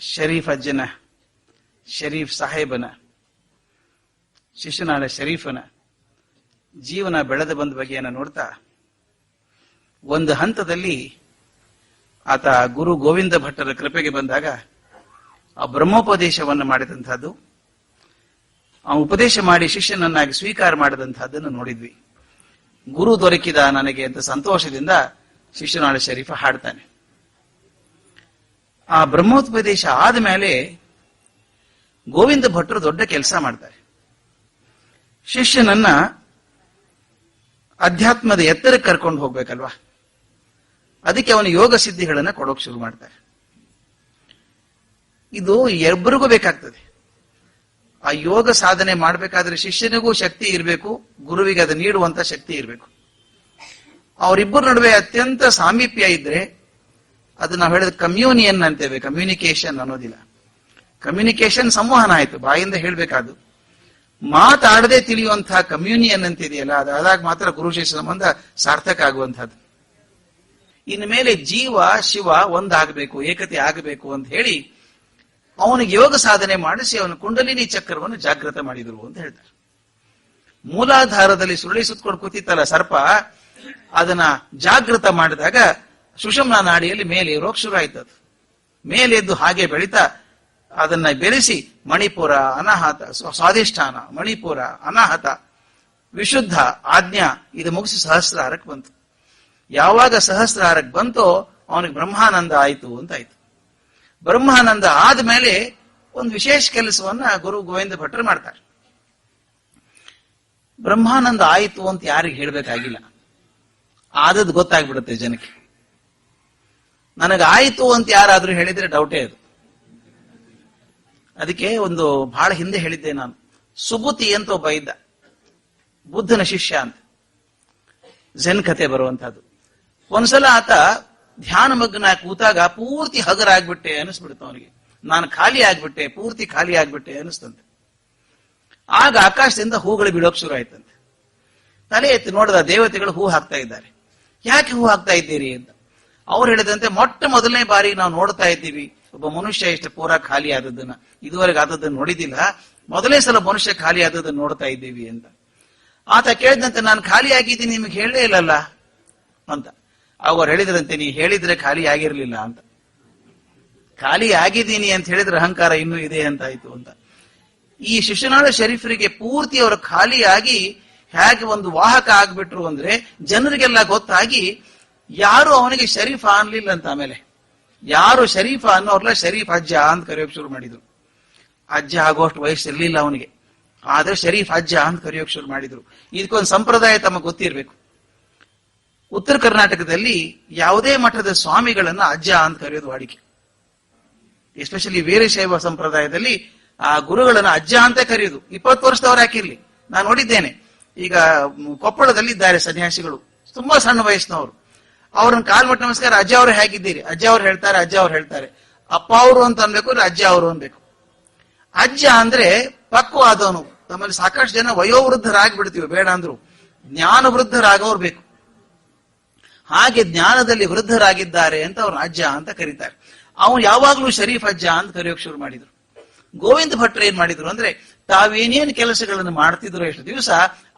ಶರೀಫ್ ಅಜ್ಜನ ಶರೀಫ್ ಸಾಹೇಬನ ಶಿಶುನಾಳ ಶರೀಫನ ಜೀವನ ಬೆಳೆದು ಬಂದ ಬಗೆಯನ್ನು ನೋಡ್ತಾ, ಒಂದು ಹಂತದಲ್ಲಿ ಆತ ಗುರು ಗೋವಿಂದ ಭಟ್ಟರ ಕೃಪೆಗೆ ಬಂದಾಗ ಆ ಬ್ರಹ್ಮೋಪದೇಶವನ್ನು ಮಾಡಿದಂಥದ್ದು, ಆ ಉಪದೇಶ ಮಾಡಿ ಶಿಷ್ಯನನ್ನಾಗಿ ಸ್ವೀಕಾರ ಮಾಡಿದಂತಹದ್ದನ್ನು ನೋಡಿದ್ವಿ. ಗುರು ದೊರಕಿದ ನನಗೆ ಅಂತ ಸಂತೋಷದಿಂದ ಶಿಶುನಾಳ ಶರೀಫ ಹಾಡ್ತಾನೆ. ಆ ಬ್ರಹ್ಮೋತ್ಪದೇಶ ಆದ್ಮೇಲೆ ಗೋವಿಂದ ಭಟ್ರು ದೊಡ್ಡ ಕೆಲಸ ಮಾಡ್ತಾರೆ. ಶಿಷ್ಯನನ್ನ ಅಧ್ಯಾತ್ಮದ ಎತ್ತರಕ್ಕೆ ಕರ್ಕೊಂಡು ಹೋಗ್ಬೇಕಲ್ವಾ? ಅದಕ್ಕೆ ಅವನು ಯೋಗ ಸಿದ್ಧಿಗಳನ್ನ ಕೊಡೋಕೆ ಶುರು ಮಾಡ್ತಾರೆ. ಇದು ಎಬ್ಬರಿಗೂ ಬೇಕಾಗ್ತದೆ. ಆ ಯೋಗ ಸಾಧನೆ ಮಾಡಬೇಕಾದ್ರೆ ಶಿಷ್ಯನಿಗೂ ಶಕ್ತಿ ಇರಬೇಕು, ಗುರುವಿಗೆ ಅದು ನೀಡುವಂತ ಶಕ್ತಿ ಇರಬೇಕು. ಅವರಿಬ್ಬರ ನಡುವೆ ಅತ್ಯಂತ ಸಾಮೀಪ್ಯ ಇದ್ರೆ ಅದು ನಾವು ಹೇಳಿದ ಕಮ್ಯೂನಿಯನ್ ಅಂತೇವೆ ಕಮ್ಯುನಿಕೇಶನ್ ಅನ್ನೋದಿಲ್ಲ. ಕಮ್ಯುನಿಕೇಶನ್ ಸಂವಹನ ಆಯ್ತು, ಬಾಯಿಂದ ಹೇಳ್ಬೇಕಾದು ಮಾತಾಡದೆ ತಿಳಿಯುವಂತಹ ಕಮ್ಯೂನಿಯನ್ ಅಂತಿದೆಯಲ್ಲ ಅದಾದಾಗ ಮಾತ್ರ ಗುರು ಶಿಷ್ಯ ಸಂಬಂಧ ಸಾರ್ಥಕ ಆಗುವಂತಹದ್ದು ಇನ್ನು ಮೇಲೆ ಜೀವ, ಶಿವ ಒಂದಾಗಬೇಕು, ಏಕತೆ ಆಗಬೇಕು ಅಂತ ಹೇಳಿ, ಅವನಿಗೆ ಯೋಗ ಸಾಧನೆ ಮಾಡಿಸಿ ಅವನ ಕುಂಡಲಿನಿ ಚಕ್ರವನ್ನು ಜಾಗೃತ ಮಾಡಿದರು ಅಂತ ಹೇಳ್ತಾರೆ. ಮೂಲಾಧಾರದಲ್ಲಿ ಸುರುಳಿ ಸುತ್ಕೊಂಡು ಕೂತಿತ್ತಲ್ಲ ಸರ್ಪ, ಅದನ್ನ ಜಾಗೃತ ಮಾಡಿದಾಗ ಸುಷಮ್ನ ನಾಡಿಯಲ್ಲಿ ಮೇಲೆ ಇರೋಕ್ ಶುರು ಆಯ್ತದು ಮೇಲೆದ್ದು ಹಾಗೆ ಬೆಳೀತಾ ಅದನ್ನ ಬೆರೆಸಿ ಮಣಿಪುರ ಅನಾಹತ ಸ್ವಾಧಿಷ್ಠಾನ, ಮಣಿಪುರ ಅನಾಹತ, ವಿಶುದ್ಧ ಆಜ್ಞಾ, ಇದು ಮುಗಿಸಿ ಸಹಸ್ರಾರಕ್ಕೆ ಬಂತು. ಯಾವಾಗ ಸಹಸ್ರಾರಕ್ಕೆ ಬಂತೋ ಅವನಿಗೆ ಬ್ರಹ್ಮಾನಂದ ಆಯಿತು ಅಂತ ಆಯ್ತು. ಬ್ರಹ್ಮಾನಂದ ಆದ್ಮೇಲೆ ಒಂದು ವಿಶೇಷ ಕೆಲಸವನ್ನ ಗುರು ಗೋವಿಂದ ಭಟ್ರು ಮಾಡ್ತಾರೆ. ಬ್ರಹ್ಮಾನಂದ ಆಯಿತು ಅಂತ ಯಾರಿಗೆ ಹೇಳ್ಬೇಕಾಗಿಲ್ಲ. ಆದದ್ದು ಗೊತ್ತಾಗ್ಬಿಡುತ್ತೆ ಜನಕ್ಕೆ. ನನಗೆ ಆಯಿತು ಅಂತ ಯಾರಾದ್ರೂ ಹೇಳಿದ್ರೆ ಡೌಟೇ ಅದು. ಅದಕ್ಕೆ ಒಂದು ಬಹಳ ಹಿಂದೆ ಹೇಳಿದ್ದೆ ನಾನು. ಸುಬುತಿ ಅಂತ ಒಬ್ಬ ಇದ್ದ. ಬುದ್ಧನ ಶಿಷ್ಯ ಅಂತ. ಜನ್ ಕತೆ ಬರುವಂತಹದ್ದು. ಒಂದ್ಸಲ ಆತ ಧ್ಯಾನ ಮಗ್ನ ಕೂತಾಗ ಪೂರ್ತಿ ಹಗರ ಆಗ್ಬಿಟ್ಟೆ ಅನಿಸ್ಬಿಡ್ತು ಅವನಿಗೆ. ನಾನು ಖಾಲಿ ಆಗ್ಬಿಟ್ಟೆ, ಪೂರ್ತಿ ಖಾಲಿ ಆಗ್ಬಿಟ್ಟೆ ಅನಿಸ್ತಂತೆ ಆಗ ಆಕಾಶದಿಂದ ಹೂಗಳು ಬಿಡೋಕ್ ಶುರು ಆಯ್ತಂತೆ. ತಲೆ ಎತ್ತಿ ನೋಡಿದ ದೇವತೆಗಳು ಹೂ ಹಾಕ್ತಾ ಇದ್ದಾರೆ. ಯಾಕೆ ಹೂ ಹಾಕ್ತಾ ಇದ್ದೀರಿ ಅಂತ. ಅವ್ರು ಹೇಳಿದಂತೆ ಮೊಟ್ಟ ಮೊದಲನೇ ಬಾರಿ ನಾವು ನೋಡ್ತಾ ಇದ್ದೀವಿ. ಒಬ್ಬ ಮನುಷ್ಯ ಎಷ್ಟು ಪೂರಾ ಖಾಲಿ ಆದದ್ದನ್ನ. ಇದುವರೆಗೆ ಆದದ್ದನ್ನು ನೋಡಿದಿಲ್ಲ ಮೊದಲನೇ ಸಲ ಮನುಷ್ಯ ಖಾಲಿ ಆದದ್ದನ್ನು ನೋಡ್ತಾ ಇದ್ದೀವಿ ಅಂತ. ಆತ ಕೇಳಿದಂತೆ, ನಾನು ಖಾಲಿ ಆಗಿದ್ದೀನಿ, ನಿಮಗೆ ಹೇಳಲೇ ಇಲ್ಲಲ್ಲ? ಅಂತ. ಅವರು ಹೇಳಿದ್ರಂತೆ, ನೀ ಹೇಳಿದ್ರೆ ಖಾಲಿ ಆಗಿರ್ಲಿಲ್ಲ ಅಂತ. ಖಾಲಿ ಆಗಿದ್ದೀನಿ ಅಂತ ಹೇಳಿದ್ರೆ ಅಹಂಕಾರ ಇನ್ನೂ ಇದೆ ಅಂತ ಆಯ್ತು ಅಂತ. ಈ ಶಿಶುನಾಳ ಶರೀಫರಿಗೆ ಪೂರ್ತಿ ಅವರು ಖಾಲಿಯಾಗಿ ಹೇಗೆ ಒಂದು ವಾಹಕ ಆಗ್ಬಿಟ್ರು ಅಂದ್ರೆ, ಜನರಿಗೆಲ್ಲ ಗೊತ್ತಾಗಿ ಯಾರು ಅವನಿಗೆ ಶರೀಫ ಅನ್ಲಿಲ್ಲ ಅಂತ ಆಮೇಲೆ? ಯಾರು ಶರೀಫ ಅನ್ನೋರ್ಲ ಶರೀಫ್ ಅಜ್ಜ ಅಂತ ಕರೆಯೋಕೆ ಶುರು ಮಾಡಿದ್ರು. ಅಜ್ಜ ಆಗೋಷ್ಟು ವಯಸ್ಸಿರ್ಲಿಲ್ಲ ಅವನಿಗೆ. ಆದ್ರೆ ಶರೀಫ್ ಅಜ್ಜ ಅಂತ ಕರೆಯೋಕೆ ಶುರು ಮಾಡಿದ್ರು. ಇದಕ್ಕೊಂದು ಸಂಪ್ರದಾಯ ತಮ್ಮ ಗೊತ್ತಿರ್ಬೇಕು. ಉತ್ತರ ಕರ್ನಾಟಕದಲ್ಲಿ ಯಾವುದೇ ಮಠದ ಸ್ವಾಮಿಗಳನ್ನ ಅಜ್ಜ ಅಂತ ಕರೆಯೋದು ವಾಡಿಕೆ. ಎಸ್ಪೆಷಲಿ ವೀರಶೈವ ಸಂಪ್ರದಾಯದಲ್ಲಿ ಆ ಗುರುಗಳನ್ನ ಅಜ್ಜ ಅಂತ ಕರೆಯೋದು. ಇಪ್ಪತ್ತು ವರ್ಷದವ್ರು ಹಾಕಿರ್ಲಿ ನಾನು ನೋಡಿದ್ದೇನೆ. ಈಗ ಕೊಪ್ಪಳದಲ್ಲಿ ಇದ್ದಾರೆ ಸನ್ಯಾಸಿಗಳು. ತುಂಬಾ ಸಣ್ಣ ವಯಸ್ಸಿನವರು. ಅವ್ರನ್ನ ಕಾಲ್ಮಟ್ಟ ನಮಸ್ಕಾರ, ಅಜ್ಜ ಅವ್ರು ಹೇಗಿದ್ದೀರಿ? ಅಜ್ಜ ಅವ್ರು ಹೇಳ್ತಾರೆ, ಅಜ್ಜ ಅವ್ರು ಹೇಳ್ತಾರೆ. ಅಪ್ಪ ಅವರು ಅಂತ ಅನ್ಬೇಕು ಅಂದ್ರೆ ಅಜ್ಜ ಅವರು ಅನ್ಬೇಕು. ಅಜ್ಜ ಅಂದ್ರೆ ಪಕ್ವ ಆದವನು ನಮ್ಮಲ್ಲಿ ಸಾಕಷ್ಟು ಜನ ವಯೋವೃದ್ಧರಾಗಿ ಬಿಡ್ತೀವಿ ಬೇಡ ಅಂದ್ರು. ಜ್ಞಾನ ವೃದ್ಧರಾಗವ್ರು ಬೇಕು. ಹಾಗೆ ಜ್ಞಾನದಲ್ಲಿ ವೃದ್ಧರಾಗಿದ್ದಾರೆ ಅಂತ ಅವ್ರ ಅಜ್ಜ ಅಂತ ಕರೀತಾರೆ. ಅವನು ಯಾವಾಗ್ಲೂ ಶರೀಫ್ ಅಜ್ಜ ಅಂತ ಕರೆಯೋಕ್ ಶುರು ಮಾಡಿದ್ರು. ಗೋವಿಂದ ಭಟ್ರು ಏನ್ ಮಾಡಿದ್ರು ಅಂದ್ರೆ, ತಾವೇನೇನು ಕೆಲಸಗಳನ್ನು ಮಾಡ್ತಿದ್ರು ಎಷ್ಟು ದಿವಸ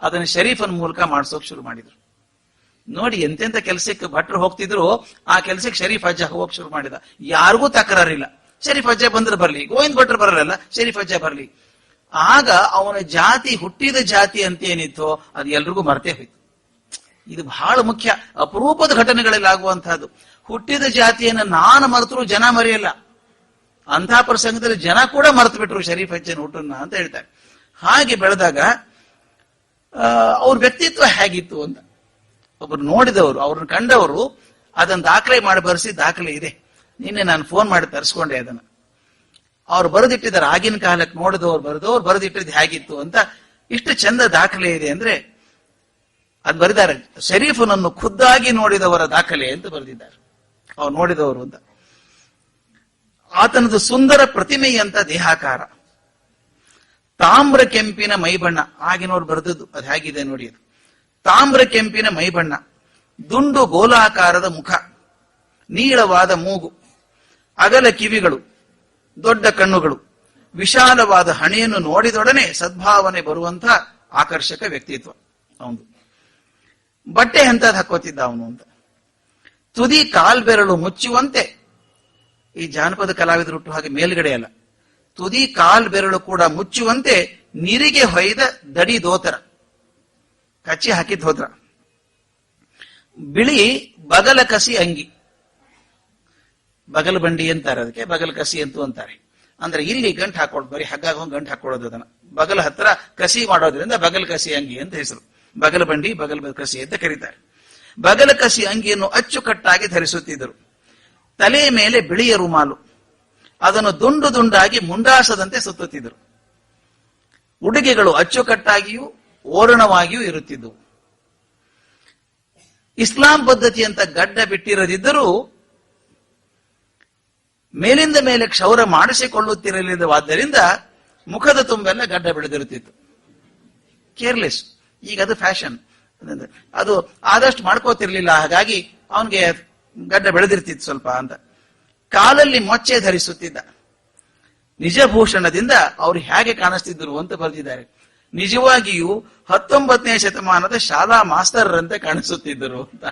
ಅದನ್ನ ಶರೀಫನ್ ಮೂಲಕ ಮಾಡಿಸೋಕ್ ಶುರು ಮಾಡಿದ್ರು. ನೋಡಿ ಎಂತೆಂತ ಕೆಲಸಕ್ಕೆ ಭಟ್ರು ಹೋಗ್ತಿದ್ರು, ಆ ಕೆಲಸಕ್ಕೆ ಶರೀಫ್ ಅಜ್ಜ ಹೋಗಕ್ ಶುರು ಮಾಡಿದ. ಯಾರಿಗೂ ತಕರಾರಿಲ್ಲ. ಶರೀಫ್ ಅಜ್ಜ ಬಂದ್ರೆ ಬರ್ಲಿ, ಗೋವಿಂದ ಭಟ್ರು ಬರಲ್ಲ ಶರೀಫ್ ಅಜ್ಜ ಬರ್ಲಿ. ಆಗ ಅವನ ಜಾತಿ, ಹುಟ್ಟಿದ ಜಾತಿ ಅಂತ ಏನಿತ್ತು, ಅದು ಎಲ್ರಿಗೂ ಮರ್ತೇ ಹೋಯ್ತು. ಇದು ಬಹಳ ಮುಖ್ಯ. ಅಪರೂಪದ ಘಟನೆಗಳಲ್ಲಿ ಆಗುವಂತಹದ್ದು. ಹುಟ್ಟಿದ ಜಾತಿಯನ್ನು ನಾನು ಮರೆತರು ಜನ ಮರೆಯಲ್ಲ. ಅಂಥ ಪ್ರಸಂಗದಲ್ಲಿ ಜನ ಕೂಡ ಮರೆತು ಬಿಟ್ರು ಶರೀಫ್ ಅಜ್ಜನ ಹುಟ್ಟನ್ನ ಅಂತ ಹೇಳ್ತಾರೆ. ಹಾಗೆ ಬೆಳೆದಾಗ ಅವ್ರ ವ್ಯಕ್ತಿತ್ವ ಹೇಗಿತ್ತು ಅಂತ. ಒಬ್ರು ನೋಡಿದವರು, ಅವ್ರನ್ನ ಕಂಡವರು, ಅದನ್ನ ದಾಖಲೆ ಮಾಡಿ ಬರೆಸಿ ದಾಖಲೆ ಇದೆ. ನಿನ್ನೆ ನಾನು ಫೋನ್ ಮಾಡಿ ತರಿಸ್ಕೊಂಡೆ ಅದನ್ನ. ಅವ್ರು ಬರೆದಿಟ್ಟಿದ್ದಾರೆ, ಆಗಿನ ಕಾಲಕ್ಕೆ ನೋಡಿದವ್ರು ಬರೆದವ್ರು ಬರೆದಿಟ್ಟಿದ್ದು ಹೇಗಿತ್ತು ಅಂತ ಇಷ್ಟು ಚಂದ ದಾಖಲೆ ಇದೆ ಅಂದ್ರೆ ಅದು ಬರೆದಿದ್ದಾರೆ. ಶರೀಫನನ್ನು ಖುದ್ದಾಗಿ ನೋಡಿದವರ ದಾಖಲೆ ಅಂತ ಬರೆದಿದ್ದಾರೆ. ಅವ್ರು ನೋಡಿದವರು ಅಂತ. ಆತನದು ಸುಂದರ ಪ್ರತಿಮೆಯಂತ ದೇಹಾಕಾರ. ತಾಮ್ರ ಕೆಂಪಿನ ಮೈಬಣ್ಣ, ಆಗಿನವ್ರು ಬರೆದದ್ದು ಅದು ಹೇಗಿದೆ ನೋಡಿ ಅದು. ತಾಮ್ರ ಕೆಂಪಿನ ಮೈಬಣ್ಣ, ದುಂಡು ಗೋಲಾಕಾರದ ಮುಖ, ನೀಳವಾದ ಮೂಗು, ಅಗಲ ಕಿವಿಗಳು, ದೊಡ್ಡ ಕಣ್ಣುಗಳು, ವಿಶಾಲವಾದ ಹಣೆಯನ್ನು ನೋಡಿದೊಡನೆ ಸದ್ಭಾವನೆ ಬರುವಂತ ಆಕರ್ಷಕ ವ್ಯಕ್ತಿತ್ವ ಅವನು ಬಟ್ಟೆ ಎಂತದ್ ಹಾಕೋತಿದ್ದ ಅವನು ಅಂತ. ತುದಿ ಕಾಲ್ಬೆರಳು ಮುಚ್ಚುವಂತೆ ಈ ಜಾನಪದ ಕಲಾವಿದರು ಹುಟ್ಟು ಹಾಗೆ ಮೇಲ್ಗಡೆ ಅಲ್ಲ. ತುದಿ ಕಾಲ್ ಬೆರಳು ಕೂಡ ಮುಚ್ಚುವಂತೆ ನಿರಿಗೆ ಹೊಯ್ದ ದಡಿ ದೋತರ. ಕಚ್ಚಿ ಹಾಕಿದ್ ಹೋದ್ರ. ಬಿಳಿ ಬಗಲ ಕಸಿ ಅಂಗಿ. ಬಗಲ್ ಬಂಡಿ ಅಂತಾರೆ ಅದಕ್ಕೆ, ಬಗಲ ಕಸಿ ಅಂತೂ ಅಂತಾರೆ. ಅಂದ್ರೆ ಇಲ್ಲಿ ಗಂಟು ಹಾಕೊಳ್ಳೋದು ಬರೀ ಹಗ್ಗ ಗಂಟು ಹಾಕೊಳ್ಳೋದು ಅದನ್ನ. ಬಗಲ ಹತ್ರ ಕಸಿ ಮಾಡೋದ್ರಿಂದ ಬಗಲ ಕಸಿ ಅಂಗಿ ಅಂತ ಹೆಸರು. ಬಗಲ ಬಂಡಿ, ಬಗಲ್ ಕಸಿ ಅಂತ ಕರೀತಾರೆ. ಬಗಲ ಕಸಿ ಅಂಗಿಯನ್ನು ಅಚ್ಚುಕಟ್ಟಾಗಿ ಧರಿಸುತ್ತಿದ್ದರು. ತಲೆಯ ಮೇಲೆ ಬಿಳಿಯ ರುಮಾಲು. ಅದನ್ನು ದುಂಡು ದುಂಡಾಗಿ ಮುಂಡಾಸದಂತೆ ಸುತ್ತುತ್ತಿದ್ದರು. ಉಡುಗೆಗಳು ಅಚ್ಚುಕಟ್ಟಾಗಿಯೂ ಓರಣವಾಗಿಯೂ ಇರುತ್ತಿದ್ದವು ಇಸ್ಲಾಂ ಪದ್ಧತಿ ಅಂತ ಗಡ್ಡ ಬಿಟ್ಟಿರದಿದ್ದರೂ ಮೇಲಿಂದ ಮೇಲೆ ಕ್ಷೌರ ಮಾಡಿಸಿಕೊಳ್ಳುತ್ತಿರಲಿಲ್ಲವಾದ್ದರಿಂದ ಮುಖದ ತುಂಬೆಲ್ಲ ಗಡ್ಡ ಬಿಡದಿರುತ್ತಿತ್ತು. ಕೇರ್ಲೆಸ್. ಈಗ ಅದು ಫ್ಯಾಷನ್. ಅದು ಆದಷ್ಟು ಮಾಡ್ಕೋತಿರ್ಲಿಲ್ಲ. ಹಾಗಾಗಿ ಅವನಿಗೆ ಗಡ್ಡ ಬೆಳೆದಿರ್ತಿತ್ತು ಸ್ವಲ್ಪ ಅಂತ. ಕಾಲಲ್ಲಿ ಮೊಚ್ಚೆ ಧರಿಸುತ್ತಿದ್ದ. ನಿಜಭೂಷಣದಿಂದ ಅವರು ಹೇಗೆ ಕಾಣಿಸ್ತಿದ್ರು ಅಂತ ಬರೆದಿದ್ದಾರೆ. ನಿಜವಾಗಿಯೂ ಹತ್ತೊಂಬತ್ತನೇ ಶತಮಾನದ ಶಾಲಾ ಮಾಸ್ತರರಂತೆ ಕಾಣಿಸುತ್ತಿದ್ದರು ಅಂತ.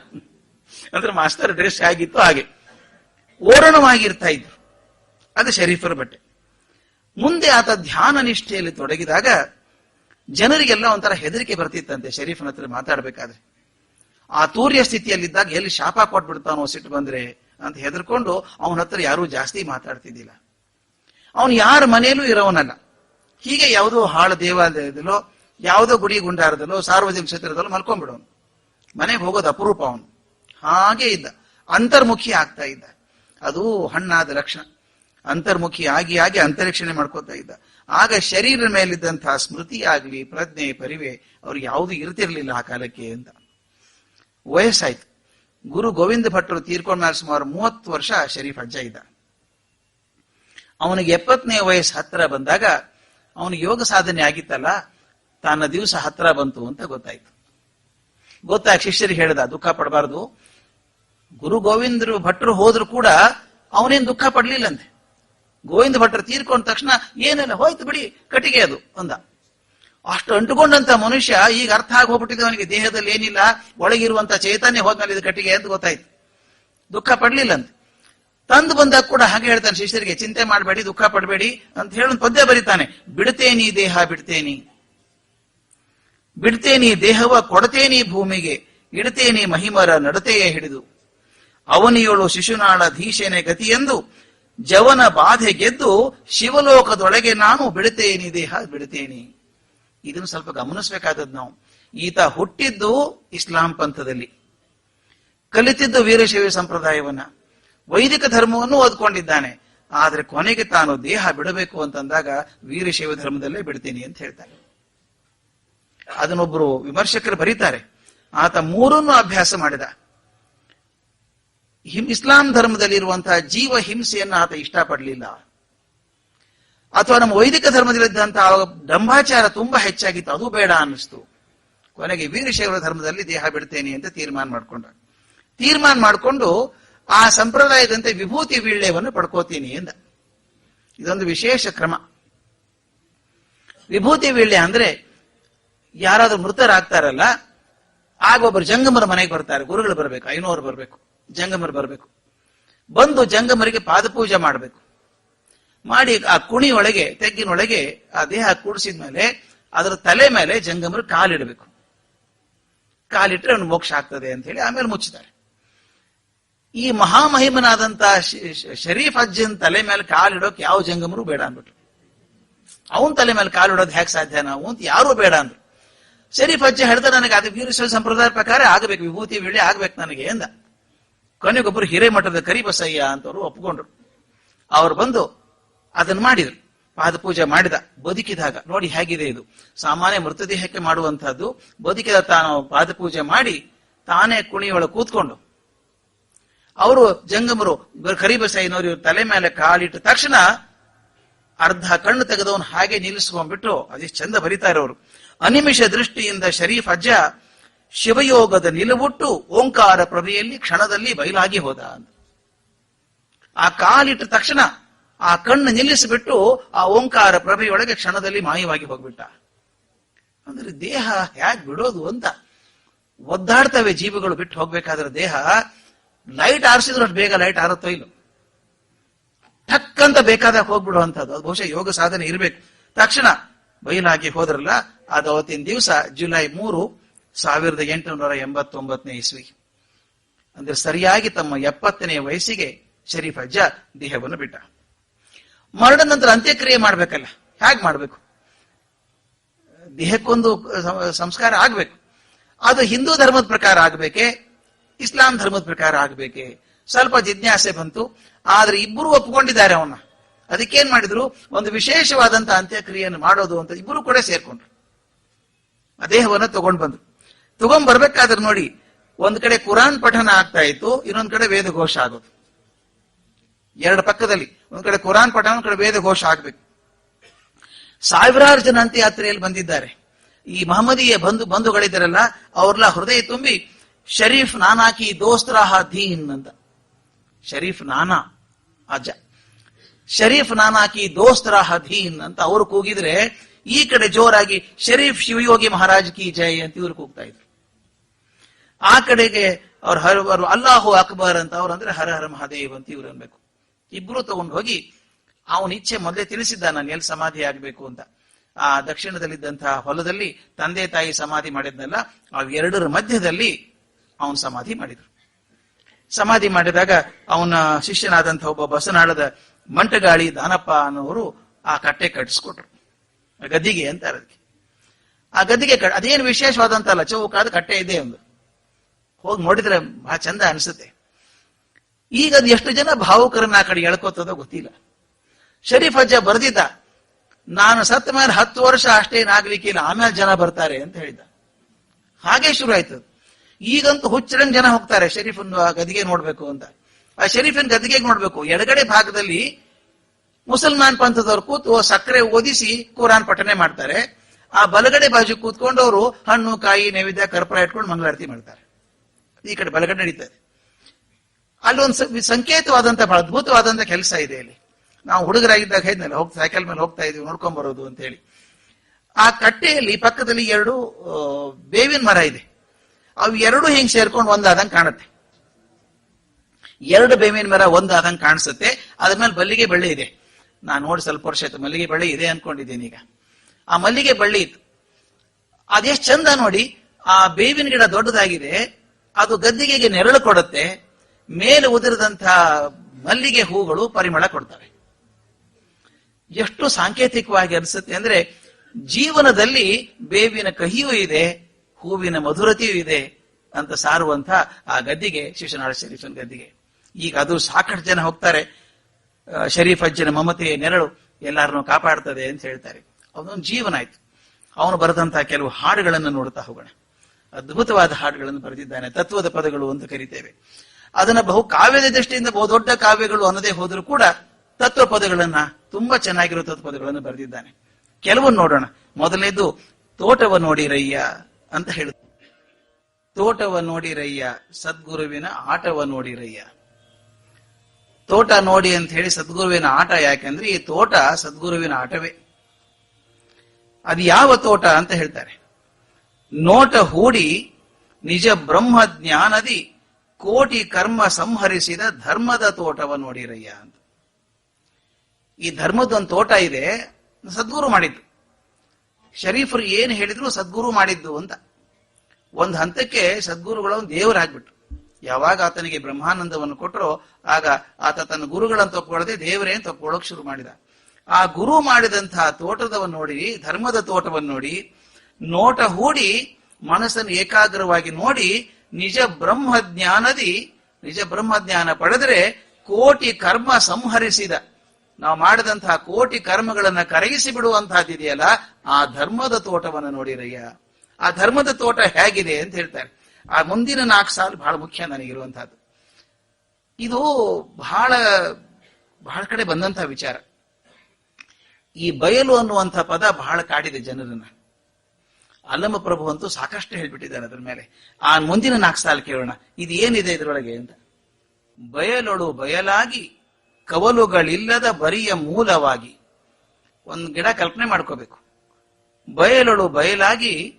ಅಂದ್ರೆ ಮಾಸ್ತರ್ ಡ್ರೆಸ್ ಆಗಿತ್ತು ಹಾಗೆ. ಓರಣವಾಗಿರ್ತಾ ಇದ್ರು. ಅದು ಶರೀಫರ ಬಟ್ಟೆ. ಮುಂದೆ ಆತ ಧ್ಯಾನ ನಿಷ್ಠೆಯಲ್ಲಿ ತೊಡಗಿದಾಗ ಜನರಿಗೆಲ್ಲ ಒಂಥರ ಹೆದರಿಕೆ ಬರ್ತಿತ್ತಂತೆ ಶರೀಫನ ಹತ್ರ ಮಾತಾಡ್ಬೇಕಾದ್ರೆ. ಆ ತೂರ್ಯ ಸ್ಥಿತಿಯಲ್ಲಿದ್ದಾಗ ಎಲ್ಲಿ ಶಾಪ ಕೊಟ್ಬಿಡ್ತಾನೋ ಸಿಟ್ಟು ಬಂದ್ರೆ ಅಂತ ಹೆದರ್ಕೊಂಡು ಅವನ ಹತ್ರ ಯಾರೂ ಜಾಸ್ತಿ ಮಾತಾಡ್ತಿದ್ದಿಲ್ಲ. ಅವನು ಯಾರ ಮನೆಯಲ್ಲೂ ಇರೋವನಲ್ಲ. ಹೀಗೆ ಯಾವುದೋ ಹಾಳು ದೇವಾಲಯದಲ್ಲೋ, ಯಾವುದೋ ಗುಡಿ ಗುಂಡಾರದಲ್ಲೋ, ಸಾರ್ವಜನಿಕ ಕ್ಷೇತ್ರದಲ್ಲೋ ಮಲ್ಕೊಂಡ್ಬಿಡೋನು. ಮನೆಗೆ ಹೋಗೋದು ಅಪರೂಪ ಅವನು. ಹಾಗೆ ಇದ್ದ ಅಂತರ್ಮುಖಿ ಆಗ್ತಾ ಇದ್ದ. ಅದು ಹಣ್ಣಾದ ಲಕ್ಷಣ. ಅಂತರ್ಮುಖಿ ಆಗಿ ಆಗಿ ಅಂತರಿಕ್ಷಣೆ ಮಾಡ್ಕೋತಾ ಇದ್ದ. ಆಗ ಶರೀರ ಮೇಲಿದ್ದಂತಹ ಸ್ಮೃತಿ ಆಗ್ಲಿ, ಪ್ರಜ್ಞೆ, ಪರಿವೆ ಅವ್ರಿಗೆ ಯಾವುದು ಇರ್ತಿರ್ಲಿಲ್ಲ ಆ ಕಾಲಕ್ಕೆ ಅಂತ. ವಯಸ್ಸಾಯ್ತು. ಗುರು ಗೋವಿಂದ ಭಟ್ರು ತೀರ್ಕೊಂಡ ಮೇಲೆ ಸುಮಾರು ಮೂವತ್ತು ವರ್ಷ ಶರೀಫ್ ಅಜ್ಜ ಇದ್ದ. ಅವನಿಗೆ ಎಪ್ಪತ್ತನೇ ವಯಸ್ಸು ಹತ್ತಿರ ಬಂದಾಗ ಅವನಿಗೆ ಯೋಗ ಸಾಧನೆ ಆಗಿತ್ತಲ್ಲ ತನ್ನ ದಿವಸ ಹತ್ರ ಬಂತು ಅಂತ ಗೊತ್ತಾಯ್ತು. ಗೊತ್ತಾಗ ಶಿಷ್ಯರಿಗೆ ಹೇಳ್ದ, ದುಃಖ ಪಡಬಾರದು. ಗುರು ಗೋವಿಂದರು ಭಟ್ರು ಹೋದ್ರು ಕೂಡ ಅವನೇನ್ ದುಃಖ ಪಡ್ಲಿಲ್ಲಂತೆ. ಗೋವಿಂದ ಭಟ್ರು ತೀರ್ಕೊಂಡ ತಕ್ಷಣ, ಏನಿಲ್ಲ, ಹೋಯ್ತು ಬಿಡಿ, ಕಟ್ಟಿಗೆ ಅದು, ಅಂದ. ಅಷ್ಟು ಅಂಟುಕೊಂಡಂತ ಮನುಷ್ಯ ಈಗ ಅರ್ಥ ಆಗಿ ಹೋಗ್ಬಿಟ್ಟಿದೆ ಅವನಿಗೆ, ದೇಹದಲ್ಲಿ ಏನಿಲ್ಲ, ಒಳಗಿರುವಂತ ಚೈತನ್ಯ ಹೋದ್ಮೇಲೆ ಇದು ಕಟ್ಟಿಗೆ ಅಂತ ಗೊತ್ತಾಯ್ತು. ದುಃಖ ಪಡ್ಲಿಲ್ಲಂತೆ. ತಂದು ಬಂದಾಗ ಕೂಡ ಹಾಗೆ ಹೇಳ್ತಾನೆ, ಶಿಷ್ಯರಿಗೆ ಚಿಂತೆ ಮಾಡಬೇಡಿ, ದುಃಖ ಪಡಬೇಡಿ ಅಂತ ಹೇಳಿ ಪದ್ಯ ಬರೀತಾನೆ. ಬಿಡ್ತೇನಿ ದೇಹ, ಬಿಡ್ತೇನಿ. ಬಿಡ್ತೇನಿ ದೇಹವ, ಕೊಡತೇನಿ ಭೂಮಿಗೆ. ಇಡ್ತೇನಿ ಮಹಿಮರ ನಡತೆಯೇ ಹಿಡಿದು. ಅವನಿಯೋಳು ಶಿಶುನಾಳ ಧೀಶೆನೆ ಗತಿಯೆಂದು. ಜವನ ಬಾಧೆ ಗೆದ್ದು ಶಿವಲೋಕದೊಳಗೆ ನಾನು ಬಿಡ್ತೇನಿ ದೇಹ, ಬಿಡ್ತೇನಿ. ಇದನ್ನು ಸ್ವಲ್ಪ ಗಮನಿಸಬೇಕಾದದ್ದು ನಾವು. ಈತ ಹುಟ್ಟಿದ್ದು ಇಸ್ಲಾಂ ಪಂಥದಲ್ಲಿ. ಕಲಿತಿದ್ದು ವೀರಶೈವ ಸಂಪ್ರದಾಯವನ್ನ. ವೈದಿಕ ಧರ್ಮವನ್ನು ಓದ್ಕೊಂಡಿದ್ದಾನೆ. ಆದ್ರೆ ಕೊನೆಗೆ ತಾನು ದೇಹ ಬಿಡಬೇಕು ಅಂತಂದಾಗ ವೀರಶೈವ ಧರ್ಮದಲ್ಲೇ ಬಿಡ್ತೀನಿ ಅಂತ ಹೇಳ್ತಾನೆ. ಅದನ್ನೊಬ್ರು ವಿಮರ್ಶಕರು ಬರೀತಾರೆ. ಆತ ಮೂರನ್ನು ಅಭ್ಯಾಸ ಮಾಡಿದ. ಹಿಂ, ಇಸ್ಲಾಂ ಧರ್ಮದಲ್ಲಿರುವಂತಹ ಜೀವ ಹಿಂಸೆಯನ್ನು ಆತ ಇಷ್ಟಪಡಲಿಲ್ಲ. ಅಥವಾ ನಮ್ಮ ವೈದಿಕ ಧರ್ಮದಲ್ಲಿದ್ದಂತಹ ಬ್ರಹ್ಮಾಚಾರ ತುಂಬಾ ಹೆಚ್ಚಾಗಿತ್ತು. ಅದು ಬೇಡ ಅನ್ನಿಸ್ತು. ಕೊನೆಗೆ ವೀರಶೈವ ಧರ್ಮದಲ್ಲಿ ದೇಹ ಬಿಡ್ತೇನೆ ಅಂತ ತೀರ್ಮಾನ ಮಾಡ್ಕೊಂಡ. ತೀರ್ಮಾನ ಮಾಡಿಕೊಂಡು ಆ ಸಂಪ್ರದಾಯದಂತೆ ವಿಭೂತಿ ವೀಳ್ಯವನ್ನು ಪಡ್ಕೋತೀನಿ ಎಂದ. ಇದೊಂದು ವಿಶೇಷ ಕ್ರಮ. ವಿಭೂತಿ ವೀಳ್ಯ ಅಂದ್ರೆ ಯಾರಾದ್ರೂ ಮೃತರಾಗ್ತಾರಲ್ಲ, ಆಗ ಒಬ್ಬರು ಜಂಗಮರ ಮನೆಗೆ ಬರ್ತಾರೆ, ಗುರುಗಳು ಬರಬೇಕು, ಐನೂರು ಬರಬೇಕು, ಜಂಗಮರು ಬರಬೇಕು. ಬಂದು ಜಂಗಮರಿಗೆ ಪಾದಪೂಜೆ ಮಾಡಬೇಕು. ಮಾಡಿ ಆ ಕುಣಿಯೊಳಗೆ ತೆಗ್ಗಿನೊಳಗೆ ಆ ದೇಹ ಕೂಡಿಸಿದ್ಮೇಲೆ ಅದರ ತಲೆ ಮೇಲೆ ಜಂಗಮರು ಕಾಲಿಡಬೇಕು. ಕಾಲಿಟ್ರೆ ಅವನು ಮೋಕ್ಷ ಆಗ್ತದೆ ಅಂತ ಹೇಳಿ ಆಮೇಲೆ ಮುಚ್ಚುತ್ತಾರೆ ಈ ಮಹಾಮಹಿಮನಾದಂತಹ ಶರೀಫ್ ಅಜ್ಜನ್ ತಲೆ ಮೇಲೆ ಕಾಲಿಡೋಕೆ ಯಾವ ಜಂಗಮರು ಬೇಡ ಅಂದ್ಬಿಟ್ರು. ಅವನ್ ತಲೆ ಮೇಲೆ ಕಾಲಿಡೋದು ಹೇಗೆ ಸಾಧ್ಯ ನಾವು ಅಂತ ಯಾರು ಬೇಡ ಅಂದ್ರು. ಶರೀಫ್ ಅಜ್ಜ ಹೇಳ್ದ ನನಗೆ, ಅದು ವೀರಶೈವ ಸಂಪ್ರದಾಯ ಪ್ರಕಾರ ಆಗಬೇಕು, ವಿಭೂತಿ ವೇಳೆ ಆಗ್ಬೇಕು ನನಗೆ ಎಂದ. ಕೊನೆಗೊಬ್ಬರು ಹಿರೇಮಠದ ಕರಿಬಸಯ್ಯ ಅಂತವರು ಒಪ್ಕೊಂಡ್ರು. ಅವ್ರು ಬಂದು ಅದನ್ನ ಮಾಡಿದ್ರು. ಪಾದಪೂಜೆ ಮಾಡಿದ, ಬದುಕಿದಾಗ. ನೋಡಿ ಹೇಗಿದೆ ಇದು. ಸಾಮಾನ್ಯ ಮೃತದೇಹಕ್ಕೆ ಮಾಡುವಂತಹದ್ದು, ಬದುಕಿದ ತಾನು ಪಾದಪೂಜೆ ಮಾಡಿ ತಾನೇ ಕುಣಿಯೊಳಗೆ ಕೂತ್ಕೊಂಡು ಅವರು ಜಂಗಮರು ಕರಿಬಸೈನವರು ಇವ್ರ ತಲೆ ಮೇಲೆ ಕಾಲಿಟ್ಟ ತಕ್ಷಣ ಅರ್ಧ ಕಣ್ಣು ತೆಗೆದವನು ಹಾಗೆ ನಿಲ್ಲಿಸ್ಕೊಂಡ್ಬಿಟ್ಟು ಅದೇ ಚಂದ ಬರೀತಾರೆ ಅವರು ಅನಿಮಿಷ ದೃಷ್ಟಿಯಿಂದ ಶರೀಫ್ ಅಜ್ಜ ಶಿವಯೋಗದ ನಿಲುವುಟ್ಟು ಓಂಕಾರ ಪ್ರಭೆಯಲ್ಲಿ ಕ್ಷಣದಲ್ಲಿ ಬಯಲಾಗಿ ಹೋದ ಆ ಕಾಲಿಟ್ಟ ತಕ್ಷಣ ಆ ಕಣ್ಣು ನಿಲ್ಲಿಸಿಬಿಟ್ಟು ಆ ಓಂಕಾರ ಪ್ರಭೆಯೊಳಗೆ ಕ್ಷಣದಲ್ಲಿ ಮಾಯವಾಗಿ ಹೋಗ್ಬಿಟ್ಟ. ಅಂದ್ರೆ ದೇಹ ಹೇಗ್ ಬಿಡೋದು ಅಂತ. ಒದ್ದಾಡ್ತವೆ ಜೀವಿಗಳು ಬಿಟ್ಟು ಹೋಗ್ಬೇಕಾದ್ರೆ ದೇಹ ಲೈಟ್ ಆರಿಸಿದ್ರು ಅಷ್ಟು ಬೇಗ ಲೈಟ್ ಆರತ್ತೋ ಇಲ್ಲ? ಟಕ್ ಅಂತ ಬೇಕಾದಾಗ ಹೋಗ್ಬಿಡುವಂಥದ್ದು. ಅದು ಬಹುಶಃ ಯೋಗ ಸಾಧನೆ ಇರಬೇಕು. ತಕ್ಷಣ ಬಯಲಾಗಿ ಹೋದ್ರಲ್ಲ ಅದು ಅವತ್ತಿನ ದಿವಸ ಜುಲೈ ಮೂರು, ಸಾವಿರದ ಎಂಟುನೂರ ಎಂಬತ್ತೊಂಬತ್ತನೇ ಇಸ್ವಿ. ಅಂದ್ರೆ ಸರಿಯಾಗಿ ತಮ್ಮ ಎಪ್ಪತ್ತನೇ ವಯಸ್ಸಿಗೆ ಶರೀಫ್ ಅಜ್ಜ ದೇಹವನ್ನು ಬಿಟ್ಟ. ಮರಣ ನಂತರ ಅಂತ್ಯಕ್ರಿಯೆ ಮಾಡ್ಬೇಕಲ್ಲ? ಹೇಗೆ ಮಾಡ್ಬೇಕು? ದೇಹಕ್ಕೊಂದು ಸಂಸ್ಕಾರ ಆಗ್ಬೇಕು. ಅದು ಹಿಂದೂ ಧರ್ಮದ ಪ್ರಕಾರ ಆಗ್ಬೇಕೆ? ಇಸ್ಲಾಂ ಧರ್ಮದ ಪ್ರಕಾರ ಆಗ್ಬೇಕೆ? ಸ್ವಲ್ಪ ಜಿಜ್ಞಾಸೆ ಬಂತು. ಆದ್ರೆ ಇಬ್ಬರು ಒಪ್ಕೊಂಡಿದ್ದಾರೆ ಅವನ್ನ. ಅದಕ್ಕೇನ್ ಮಾಡಿದ್ರು? ಒಂದು ವಿಶೇಷವಾದಂತಹ ಅಂತ್ಯಕ್ರಿಯೆಯನ್ನು ಮಾಡೋದು ಅಂತ ಇಬ್ಬರು ಕೂಡ ಸೇರ್ಕೊಂಡ್ರು. ಆ ದೇಹವನ್ನ ತಗೊಂಡ್ ಬಂದ್ರು. ತಗೊಂಡ್ ಬರ್ಬೇಕಾದ್ರೆ ನೋಡಿ, ಒಂದ್ ಕಡೆ ಕುರಾನ್ ಪಠನ ಆಗ್ತಾ ಇತ್ತು, ಇನ್ನೊಂದ್ ಕಡೆ ವೇದ ಘೋಷ ಆಗೋದು. ಎರಡು ಪಕ್ಕದಲ್ಲಿ. ಒಂದ್ ಕಡೆ ಕುರಾನ್ ಪಠನ, ಒಂದ್ ಕಡೆ ವೇದ ಘೋಷ ಆಗ್ಬೇಕು. ಸಾವಿರಾರು ಜನ ಅಂತ್ಯಯಾತ್ರೆಯಲ್ಲಿ ಬಂದಿದ್ದಾರೆ. ಈ ಮಹಮ್ಮದೀಯ ಬಂಧು ಬಂಧುಗಳಿದ್ದಾರಲ್ಲ, ಅವ್ರಲ್ಲ ಹೃದಯ ತುಂಬಿ ಶರೀಫ್ ನಾನಾ ಕಿ ದೋಸ್ತ್ರಾಹ ದೀನ್ ಅಂತ. ಶರೀಫ್ ನಾನಾ ಅಜ್ಜ ಶರೀಫ್ ನಾನಾ ಕಿ ದೋಸ್ತ್ರಾಹ ದೀನ್ ಅಂತ ಅವರು ಕೂಗಿದ್ರೆ ಈ ಕಡೆ ಜೋರಾಗಿ ಶರೀಫ್ ಶಿವಯೋಗಿ ಮಹಾರಾಜ್ ಕಿ ಜೈ ಅಂತ ಇವ್ರು ಕೂಗ್ತಾ ಇದ್ರು. ಆ ಕಡೆಗೆ ಅವ್ರ ಹರ ಅಲ್ಲಾಹು ಅಕ್ಬರ್ ಅಂತ ಅವ್ರು ಅಂದ್ರೆ ಹರ ಹರ ಮಹಾದೇವ್ ಅಂತ ಇವ್ರು ಅನ್ಬೇಕು. ಇಬ್ರು ತಗೊಂಡು ಹೋಗಿ ಅವನ ಇಚ್ಛೆ ಮೊದಲೇ ತಿಳಿಸಿದ್ದ ನಾನು ಎಲ್ಲಿ ಸಮಾಧಿ ಆಗ್ಬೇಕು ಅಂತ. ಆ ದಕ್ಷಿಣದಲ್ಲಿದ್ದಂತಹ ಹೊಲದಲ್ಲಿ ತಂದೆ ತಾಯಿ ಸಮಾಧಿ ಮಾಡಿದ್ನಲ್ಲ, ಅವೆರಡರ ಮಧ್ಯದಲ್ಲಿ ಅವನ ಸಮಾಧಿ ಮಾಡಿದ್ರು. ಸಮಾಧಿ ಮಾಡಿದಾಗ ಅವನ ಶಿಷ್ಯನಾದಂತಹ ಒಬ್ಬ ಬಸನಾಳದ ಮಂಟಗಾಳಿ ದಾನಪ್ಪ ಅನ್ನೋರು ಆ ಕಟ್ಟೆ ಕಟ್ಟಿಸ್ಕೊಟ್ರು. ಗದ್ದಿಗೆ ಅಂತ ಅದಕ್ಕೆ ಆ ಗದ್ದಿಗೆ ಅದೇನು ವಿಶೇಷವಾದಂತಲ್ಲ ಚೌಕಾದ ಕಟ್ಟೆ ಇದೆ ಒಂದು. ಹೋಗಿ ನೋಡಿದ್ರೆ ಬಹಳ ಚಂದ ಅನಿಸುತ್ತೆ. ಈಗ ಅದು ಎಷ್ಟು ಜನ ಭಾವುಕರನ್ನ ಆ ಕಡೆ ಎಳ್ಕೋತದೋ ಗೊತ್ತಿಲ್ಲ. ಶರೀಫ್ ಅಜ್ಜ ಬರೆದಿದ್ದ, ನಾನು ಸತ್ತ ಮೇಲೆ ಹತ್ತು ವರ್ಷ ಅಷ್ಟೇನಾಗ್ಲಿಕ್ಕಿಲ್ಲ ಆಮೇಲೆ ಜನ ಬರ್ತಾರೆ ಅಂತ ಹೇಳಿದ್ದ. ಹಾಗೆ ಶುರು ಆಯ್ತು ಈಗಂತೂ ಹುಚ್ಚರಂಗ್ ಜನ ಹೋಗ್ತಾರೆ ಶರೀಫನ್ ಗದಿಗೆ ನೋಡ್ಬೇಕು ಅಂತ. ಆ ಶರೀಫನ್ ಗದಿಗೆ ನೋಡ್ಬೇಕು. ಎಡಗಡೆ ಭಾಗದಲ್ಲಿ ಮುಸಲ್ಮಾನ್ ಪಂಥದವ್ರು ಕೂತು ಸಕ್ಕರೆ ಓದಿಸಿ ಕುರಾನ್ ಪಠನೆ ಮಾಡ್ತಾರೆ. ಆ ಬಲಗಡೆ ಬಾಜು ಕೂತ್ಕೊಂಡವರು ಹಣ್ಣು, ಕಾಯಿ, ನೈವೇದ್ಯ, ಕರ್ಪೂರ ಇಟ್ಕೊಂಡು ಮಂಗಳಾರತಿ ಮಾಡ್ತಾರೆ. ಈ ಕಡೆ ಬಲಗಡೆ ನಡೀತದೆ ಅಲ್ಲೊಂದು ಸಂಕೇತವಾದಂತ ಬಹಳ ಅದ್ಭುತವಾದಂತ ಕೆಲಸ ಇದೆ ಅಲ್ಲಿ ನಾವು ಹುಡುಗರಾಗಿದ್ದಾಗ ಹೇಳಿದ್ನಲ್ಲ, ಹೋಗಿ ಸೈಕಲ್ ಮೇಲೆ ಹೋಗ್ತಾ ಇದೀವಿ, ನೋಡ್ಕೊಂಡ್ ಬರೋದು ಅಂತ ಹೇಳಿ ಆ ಕಟ್ಟೆಯಲ್ಲಿ ಪಕ್ಕದಲ್ಲಿ ಎರಡು ಬೇವಿನ ಮರ ಇದೆ. ಅವು ಎರಡು ಹಿಂಗ್ ಸೇರ್ಕೊಂಡು ಒಂದಾದಂಗೆ ಕಾಣುತ್ತೆ. ಎರಡು ಬೇವಿನ ಮರ ಒಂದಾದಂಗೆ ಕಾಣಿಸುತ್ತೆ. ಅದ್ರ ಮೇಲೆ ಮಲ್ಲಿಗೆ ಬಳ್ಳಿ ಇದೆ. ನಾನು ನೋಡಿ ಸ್ವಲ್ಪ ವರ್ಷ ಆಯ್ತು, ಮಲ್ಲಿಗೆ ಬಳ್ಳಿ ಇದೆ ಅನ್ಕೊಂಡಿದ್ದೀನಿ ಈಗ. ಆ ಮಲ್ಲಿಗೆ ಬಳ್ಳಿ ಇತ್ತು. ಅದೆಷ್ಟು ಚಂದ ನೋಡಿ, ಆ ಬೇವಿನ ಗಿಡ ದೊಡ್ಡದಾಗಿದೆ, ಅದು ಗದ್ದಿಗೆಗೆ ನೆರಳು ಕೊಡುತ್ತೆ, ಮೇಲೆ ಉದುರಿದಂತಹ ಮಲ್ಲಿಗೆ ಹೂಗಳು ಪರಿಮಳ ಕೊಡ್ತವೆ. ಎಷ್ಟು ಸಾಂಕೇತಿಕವಾಗಿ ಅನಿಸುತ್ತೆ ಅಂದ್ರೆ, ಜೀವನದಲ್ಲಿ ಬೇವಿನ ಕಹಿಯೂ ಇದೆ ಹೂವಿನ ಮಧುರತೆಯೂ ಇದೆ ಅಂತ ಸಾರುವಂತ ಆ ಗದ್ದಿಗೆ ಶಿಶುನಾಳ ಶರೀಫನ್ ಗದ್ದಿಗೆ. ಈಗ ಅದು ಸಾಕಷ್ಟು ಜನ ಹೋಗ್ತಾರೆ. ಶರೀಫ್ ಅಜ್ಜನ ಮಮತೆಯ ನೆರಳು ಎಲ್ಲಾರನ್ನೂ ಕಾಪಾಡ್ತದೆ ಅಂತ ಹೇಳ್ತಾರೆ. ಅವನೊಂದು ಜೀವನ ಆಯ್ತು. ಅವನು ಬರೆದಂತಹ ಕೆಲವು ಹಾಡುಗಳನ್ನು ನೋಡ್ತಾ ಹೋಗೋಣ. ಅದ್ಭುತವಾದ ಹಾಡುಗಳನ್ನು ಬರೆದಿದ್ದಾನೆ. ತತ್ವದ ಪದಗಳು ಅಂತ ಕರಿತೇವೆ. ಅದನ್ನ ಬಹು ಕಾವ್ಯದ ದೃಷ್ಟಿಯಿಂದ, ಬಹು ದೊಡ್ಡ ಕಾವ್ಯಗಳು ಅನ್ನದೇ ಹೋದರೂ ಕೂಡ ತತ್ವ ಪದಗಳನ್ನ ತುಂಬಾ ಚೆನ್ನಾಗಿರೋ ತತ್ವ ಪದಗಳನ್ನು ಬರೆದಿದ್ದಾನೆ. ಕೆಲವನ್ನು ನೋಡೋಣ. ಮೊದಲನೇದು ತೋಟವ ನೋಡಿರಯ್ಯ. ಅಂತ ಹೇಳುತ್ತೆ. ತೋಟವ ನೋಡಿರಯ್ಯ ಸದ್ಗುರುವಿನ ಆಟವ ನೋಡಿರಯ್ಯ ತೋಟ ನೋಡಿ ಅಂತ ಹೇಳಿ ಸದ್ಗುರುವಿನ ಆಟ ಯಾಕೆಂದ್ರೆ ಈ ತೋಟ ಸದ್ಗುರುವಿನ ಆಟವೇ. ಅದು ಯಾವ ತೋಟ ಅಂತ ಹೇಳ್ತಾರೆ. ನೋಟ ಹೂಡಿ ನಿಜ ಬ್ರಹ್ಮ ಜ್ಞಾನದಿ ಕೋಟಿ ಕರ್ಮ ಸಂಹರಿಸಿದ ಧರ್ಮದ ತೋಟವ ನೋಡಿರಯ್ಯ ಅಂತ. ಈ ಧರ್ಮದೊಂದು ತೋಟ ಇದೆ ಸದ್ಗುರು ಮಾಡಿದ್ದು. ಶರೀಫರು ಏನ್ ಹೇಳಿದ್ರು ಸದ್ಗುರು ಮಾಡಿದ್ದು ಅಂತ. ಒಂದು ಹಂತಕ್ಕೆ ಸದ್ಗುರುಗಳ ದೇವರಾಗ್ಬಿಟ್ರು. ಯಾವಾಗ ಆತನಿಗೆ ಬ್ರಹ್ಮಾನಂದವನ್ನು ಕೊಟ್ಟರೋ ಆಗ ಆತ ತನ್ನ ಗುರುಗಳನ್ನು ತಪ್ಪಿಕೊಳ್ಳದೆ ದೇವರೇ ಅಂತ ತಪ್ಕೊಳ್ಳೋಕ್ ಶುರು ಮಾಡಿದ. ಆ ಗುರು ಮಾಡಿದಂತಹ ತೋಟದವನ್ನು ನೋಡಿ, ಧರ್ಮದ ತೋಟವನ್ನು ನೋಡಿ, ನೋಟ ಹೂಡಿ ಮನಸ್ಸನ್ನು ಏಕಾಗ್ರವಾಗಿ ನೋಡಿ ನಿಜ ಬ್ರಹ್ಮ ಜ್ಞಾನದಿ ನಿಜ ಬ್ರಹ್ಮ ಜ್ಞಾನ ಪಡೆದರೆ ಕೋಟಿ ಕರ್ಮ ಸಂಹರಿಸಿದ. ನಾವು ಮಾಡಿದಂತಹ ಕೋಟಿ ಕರ್ಮಗಳನ್ನ ಕರಗಿಸಿ ಬಿಡುವಂತಹದ್ದಿದೆಯಲ್ಲ ಆ ಧರ್ಮದ ತೋಟವನ್ನು ನೋಡಿರಯ್ಯ. ಆ ಧರ್ಮದ ತೋಟ ಹೇಗಿದೆ ಅಂತ ಹೇಳ್ತಾರೆ. ಆ ಮುಂದಿನ ನಾಲ್ಕು ಸಾಲು ಬಹಳ ಮುಖ್ಯ ನನಗಿರುವಂತಹದ್ದು ಇದು ಬಹಳ ಬಹಳ ಕಡೆ ಬಂದಂತಹ ವಿಚಾರ. ಈ ಬಯಲು ಅನ್ನುವಂಥ ಪದ ಬಹಳ ಕಾಡಿದೆ ಜನರನ್ನ. ಅಲ್ಲಮ್ಮ ಪ್ರಭು ಅಂತೂ ಸಾಕಷ್ಟು ಹೇಳ್ಬಿಟ್ಟಿದ್ದಾರೆ ಅದ್ರ ಮೇಲೆ. ಆ ಮುಂದಿನ ನಾಲ್ಕು ಸಾಲು ಕೇಳೋಣ. ಇದು ಏನಿದೆ ಇದರೊಳಗೆ ಅಂತ? ಬಯಲೊಳು ಬಯಲಾಗಿ ಕವಲುಗಳಿಲ್ಲದ ಬರಿಯ ಮೂಲವಾಗಿ ಒಂದು ಗಿಡ ಕಲ್ಪನೆ ಮಾಡ್ಕೋಬೇಕು. ಬಯಲೊಳು ಬಯಲಾಗಿ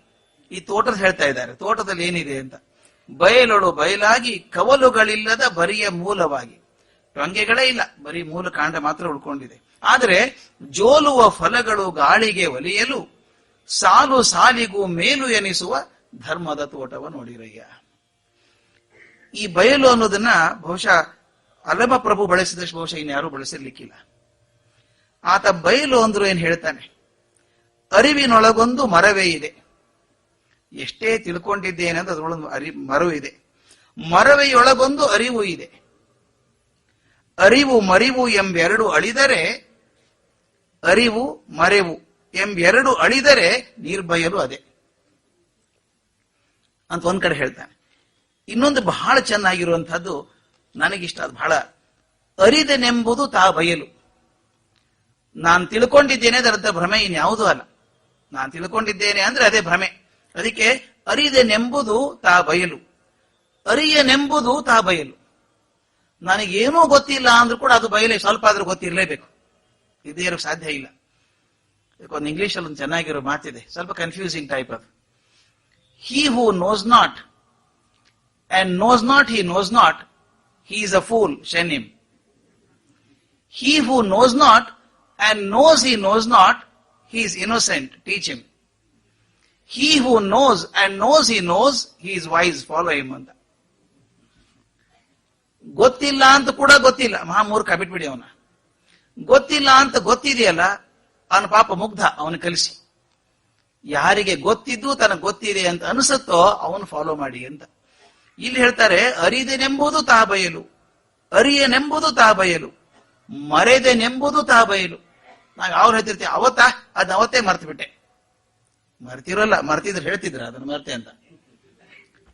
ಈ ತೋಟದ ಹೇಳ್ತಾ ಇದ್ದಾರೆ. ತೋಟದಲ್ಲಿ ಏನಿದೆ ಅಂತ. ಬಯಲೊಳು ಬಯಲಾಗಿ ಕವಲುಗಳಿಲ್ಲದ ಬರಿಯ ಮೂಲವಾಗಿ. ಟೊಂಗೆಗಳೇ ಇಲ್ಲ. ಬರೀ ಮೂಲ ಕಾಂಡ ಮಾತ್ರ ಉಳ್ಕೊಂಡಿದೆ. ಆದರೆ ಜೋಲುವ ಫಲಗಳು ಗಾಳಿಗೆ ಒಲಿಯಲು ಸಾಲು ಸಾಲಿಗೂ ಮೇಲು ಎನಿಸುವ ಧರ್ಮದ ತೋಟವ ನೋಡಿರಯ್ಯ. ಈ ಬಯಲು ಅನ್ನೋದನ್ನ ಬಹುಶಃ ಅಲಮ ಪ್ರಭು ಬಳಸಿದ ಬಹುಶಃ ಇನ್ಯಾರೂ ಬಳಸಿರ್ಲಿಕ್ಕಿಲ್ಲ. ಆತ ಬಯಲು ಅಂದ್ರು ಏನ್ ಹೇಳ್ತಾನೆ? ಅರಿವಿನೊಳಗೊಂದು ಮರವೇ ಇದೆ. ಎಷ್ಟೇ ತಿಳ್ಕೊಂಡಿದ್ದೇನೆ ಅಂತ ಅದರೊಳಗೊಂದು ಅರಿ, ಮರವು ಇದೆ. ಮರವೆಯೊಳಗೊಂದು ಅರಿವು ಇದೆ. ಅರಿವು ಮರಿವು ಎಂಬೆರಡು ಅಳಿದರೆ ಅರಿವು ಮರೆವು ಎಂಬೆರಡು ಅಳಿದರೆ ನಿರ್ಭಯಲು ಅದೇ. ಅಂತ ಒಂದ್ ಕಡೆ ಹೇಳ್ತಾನೆ. ಇನ್ನೊಂದು ಬಹಳ ಚೆನ್ನಾಗಿರುವಂತಹದ್ದು ನನಗಿಷ್ಟ, ಅದು ಬಹಳ ಅರಿದೆನೆಂಬುದು ತಾ ಬಯಲು. ನಾನು ತಿಳ್ಕೊಂಡಿದ್ದೇನೆ ಅದರದ್ದ ಭ್ರಮೆ ಇನ್ಯಾವುದೂ ಅಲ್ಲ. ನಾನು ತಿಳ್ಕೊಂಡಿದ್ದೇನೆ ಅಂದ್ರೆ ಅದೇ ಭ್ರಮೆ. ಅದಕ್ಕೆ ಅರಿದೆನೆಂಬುದು ತಾ ಬಯಲು. ಅರಿಯನೆಂಬುದು ತಾ ಬಯಲು. ನನಗೇನೂ ಗೊತ್ತಿಲ್ಲ ಅಂದ್ರೂ ಕೂಡ ಅದು ಬಯಲೆ, ಸ್ವಲ್ಪ ಆದ್ರೂ ಗೊತ್ತಿರಲೇಬೇಕು. ಇದೇ ಸಾಧ್ಯ ಇಲ್ಲ. ಒಂದು ಇಂಗ್ಲಿಷ್ ಅಲ್ಲಿ ಒಂದು ಚೆನ್ನಾಗಿರೋ ಮಾತಿದೆ. ಸ್ವಲ್ಪ ಕನ್ಫ್ಯೂಸಿಂಗ್ ಟೈಪ್ ಅದು. He who knows not and knows not he knows not he is a fool shun him he who knows not and knows he knows not he is innocent teach him he who knows and knows he knows he is wise follow him ಅಂತ. ಗೊತ್ತಿಲ್ಲ ಅಂತ ಕೂಡ ಗೊತ್ತಿಲ್ಲ. ಮಹಾಮೂರ್ಖ, ಬಿಟ್ಬಿಡಿ ಅವನ. ಗೊತ್ತಿಲ್ಲ ಅಂತ ಗೊತ್ತಿದೆಯಲ್ಲ, ಅವನ ಪಾಪ ಮುಗ್ಧ, ಅವನು ಕಲಿಸಿ. ಯಾರಿಗೆ ಗೊತ್ತಿದ್ದು ತನಗೆ ಗೊತ್ತಿದೆ ಅಂತ ಅನಿಸುತ್ತೋ, ಅವನು ಫಾಲೋ ಮಾಡಿ ಅಂತ. ಇಲ್ಲಿ ಹೇಳ್ತಾರೆ, ಅರಿದೆನೆಂಬುದು ತಾ ಬಯಲು. ಅರಿಯನೆಂಬುದು ತಾ ಬಯಲು. ಮರೆದೆನೆಂಬುದು ತಾ ಬಯಲು. ನಾವು ಅವ್ರು ಹೇಳ್ತಿರ್ತೀವಿ ಅವತ್ತ? ಅದ್ ಅವತ್ತೇ ಮರ್ತು ಬಿಟ್ಟೆ ಮರ್ತಿರೋಲ್ಲ, ಮರ್ತಿದ್ರೆ ಹೇಳ್ತಿದ್ರ, ಅದನ್ನ ಮರ್ತೆ ಅಂತ.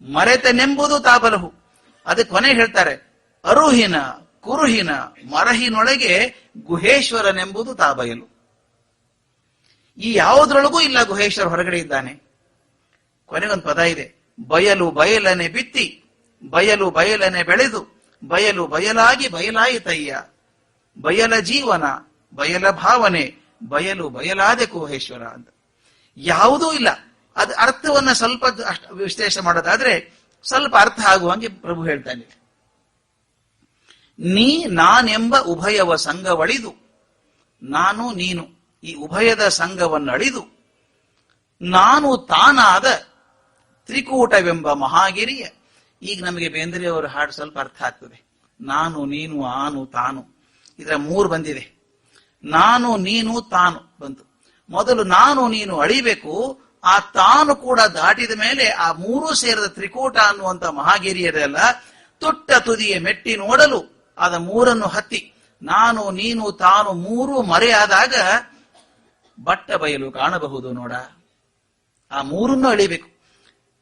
ಮರೆತನೆಂಬುದು ತಾಬಲಹು ಅದಕ್ಕೆ ಕೊನೆ ಹೇಳ್ತಾರೆ, ಅರುಹಿನ, ಕುರುಹಿನ, ಮರಹಿನೊಳಗೆ ಗುಹೇಶ್ವರನೆಂಬುದು ತಾಬಯಲು ಈ ಯಾವುದ್ರೊಳಗೂ ಇಲ್ಲ ಗುಹೇಶ್ವರ ಹೊರಗಡೆ ಇದ್ದಾನೆ. ಕೊನೆಗೊಂದು ಪದ ಇದೆ. ಬಯಲು ಬಯಲನೆ ಬಿತ್ತಿ, ಬಯಲು ಬಯಲನೆ ಬೆಳೆದು, ಬಯಲು ಬಯಲಾಗಿ ಬಯಲಾಯಿತಯ್ಯ. ಬಯಲ ಜೀವನ, ಬಯಲ ಭಾವನೆ, ಬಯಲು ಬಯಲಾದೆ ಕೋಹೇಶ್ವರ ಅಂತ. ಯಾವುದೂ ಇಲ್ಲ. ಅದ ಅರ್ಥವನ್ನ ಸ್ವಲ್ಪ ವಿಶ್ಲೇಷ ವಿಶ್ಲೇಷಣೆ ಮಾಡೋದಾದ್ರೆ ಸ್ವಲ್ಪ ಅರ್ಥ ಆಗುವಂಗೆ ಪ್ರಭು ಹೇಳ್ತಾನೆ ನೀ ನಾನೆಂಬ ಉಭಯವ ಸಂಘವಳಿದು, ನಾನು ನೀನು ಈ ಉಭಯದ ಸಂಘವನ್ನು ಅಳಿದು ನಾನು ತಾನಾದ ತ್ರಿಕೂಟವೆಂಬ ಮಹಾಗಿರಿಯ. ಈಗ ನಮಗೆ ಬೇಂದ್ರೆಯವರ ಹಾಡು ಸ್ವಲ್ಪ ಅರ್ಥ ಆಗ್ತದೆ. ನಾನು, ನೀನು, ಆನು, ತಾನು. ಇದರ ಮೂರು ಬಂದಿದೆ. ನಾನು, ನೀನು, ತಾನು ಬಂತು. ಮೊದಲು ನಾನು, ನೀನು ಅಳಿಬೇಕು. ಆ ತಾನು ಕೂಡ ದಾಟಿದ ಮೇಲೆ ಆ ಮೂರು ಸೇರಿದ ತ್ರಿಕೂಟ ಅನ್ನುವಂತ ಮಹಾಗಿರಿಯರೆಲ್ಲ, ತುಟ್ಟ ತುದಿಯ ಮೆಟ್ಟಿ ನೋಡಲು ಆದ ಮೂರನ್ನು ಹತ್ತಿ. ನಾನು, ನೀನು, ತಾನು ಮೂರು ಮರೆಯಾದಾಗ ಬಟ್ಟ ಬಯಲು ಕಾಣಬಹುದು ನೋಡ. ಆ ಮೂರನ್ನು ಅಳಿಬೇಕು.